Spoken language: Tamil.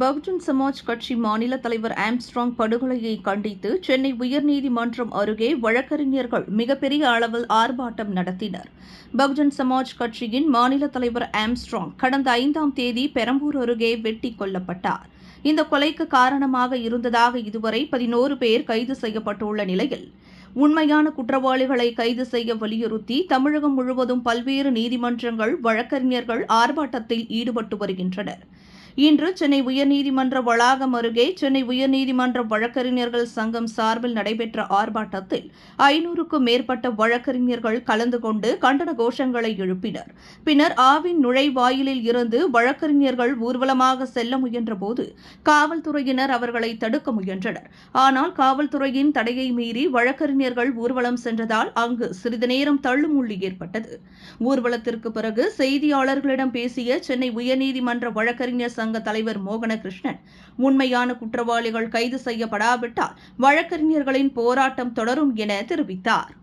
பகுஜன் சமாஜ் கட்சி மாநில தலைவர் ஆம்ஸ்ட்ராங் படுகொலையை கண்டித்து சென்னை உயர்நீதிமன்றம் அருகே வழக்கறிஞர்கள் மிகப்பெரிய அளவில் ஆர்ப்பாட்டம் நடத்தினர். பகுஜன் சமாஜ் கட்சியின் மாநில தலைவர் ஆம்ஸ்ட்ராங் கடந்த ஐந்தாம் தேதி பெரம்பூர் அருகே வெட்டி கொல்லப்பட்டார். இந்த கொலைக்கு காரணமாக இருந்ததாக இதுவரை பதினோரு பேர் கைது செய்யப்பட்டுள்ள நிலையில் உண்மையான குற்றவாளிகளை கைது செய்ய வலியுறுத்தி தமிழகம் முழுவதும் பல்வேறு நீதிமன்றங்கள் வழக்கறிஞர்கள் ஆர்ப்பாட்டத்தில் ஈடுபட்டு வருகின்றனர். இன்று சென்னை உயர்நீதிமன்ற வளாகம் அருகே சென்னை உயர்நீதிமன்ற வழக்கறிஞர்கள் சங்கம் சார்பில் நடைபெற்ற ஆர்ப்பாட்டத்தில் ஐநூறுக்கும் மேற்பட்ட வழக்கறிஞர்கள் கலந்து கொண்டு கண்டன கோஷங்களை எழுப்பினர். பின்னர் ஆவின் நுழைவாயிலில் இருந்து வழக்கறிஞர்கள் ஊர்வலமாக செல்ல முயன்றபோது காவல்துறையினர் அவர்களை தடுக்க முயன்றனர். ஆனால் காவல்துறையின் தடையை மீறி வழக்கறிஞர்கள் ஊர்வலம் சென்றதால் அங்கு சிறிது நேரம் தள்ளுமுள்ளி ஏற்பட்டது. ஊர்வலத்திற்கு பிறகு செய்தியாளர்களிடம் பேசிய சென்னை உயர்நீதிமன்ற வழக்கறிஞர் சங்க தலைவர் மோகனகிருஷ்ணன். உண்மையான குற்றவாளிகள் கைது செய்யப்படாவிட்டால் வழக்கறிஞர்களின் போராட்டம் தொடரும் என தெரிவித்தார்.